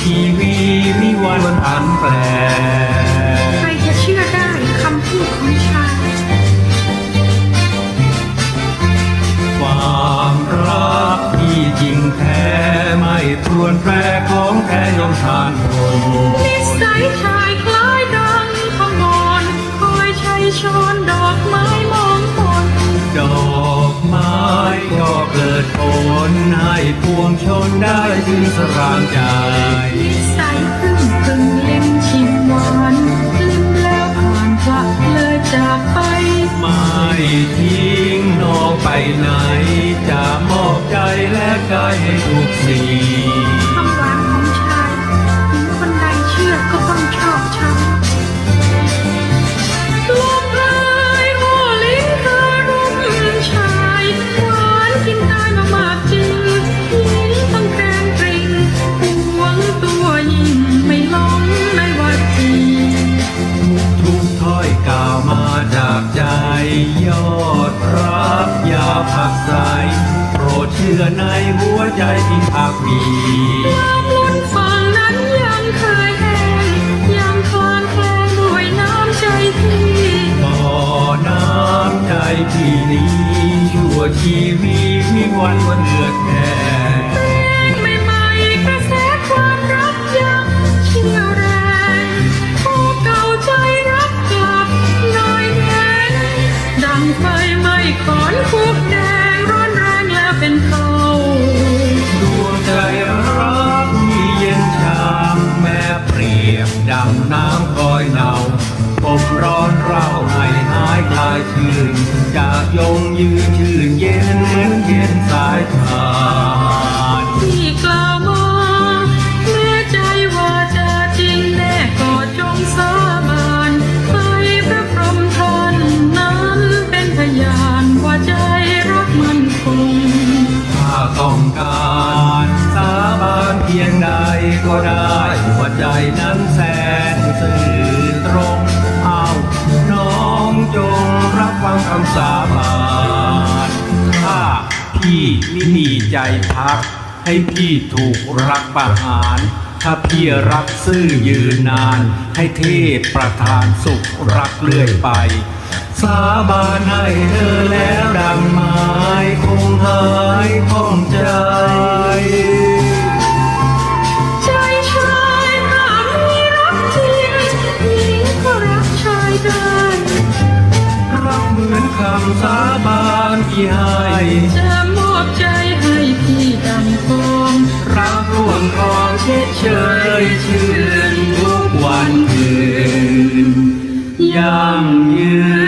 ชีวิตมีวันผันแปรใครจะเชื่อได้คำพูดของชายความรักที่จริงแท้ไม่ทวนแปรของแท้ยอมทานโทนิสัยชายคล้ายดังขมอนคอยใช้ช้อนดอกไม้มองคนดอกไม้ก็เกิดผลให้พวงชนได้ถึงสรางใจ สิ่งคำหวานของชายถึงคนใดเชื่อก็ต้องชอบช้ำลมพายโอลิ้นเธอรุ่มชายหวานกินได้มามากจริงหญิงต้องแกรงกริ่งหวงตัวยิ่งไม่หลงในวัดจีทุกถ้อยกล่าวมาจากใจยอดรักอยาผักใสโปรดเชื่อในหัว ใจที่พักดีน้ำล้นฝั่งนั้นยังเคยแห้งยังคลางแคลงด้วยน้ำใจพี่ต่อน้ำใจที่นี้ชั่วชีวิตมีวันวันเลือดแทน ยืนชื่นเย็นเหมือนเย็นสายทานที่กล่าวมาแม้ใจว่าจะจริงแน่ก็จงสาบานให้พระพรหมท่านนั้นเป็นพยานว่าใจรักมันคง ถ้าต้องการสาบานเพียงใดก็ได้ว่าใจนั้นแสนสื่อตรงเอาน้องจงรับฟังคำสาบาน พี่ไม่มีใจพัก ให้พี่ถูกรักประหาร ถ้าพี่รักซื่อยืนนาน ให้เทพประทานสุขรักเรื่อยไป สาบานให้เธอแล้วดังไม้คงหายคงใจใจชายถ้ามีรักจริงหญิงก็รักชายได้รักเหมือนคำสาบานที่ให้จะ ร่วงทองเช็ดเชยชื่นทุกวันคืนยั่งยืน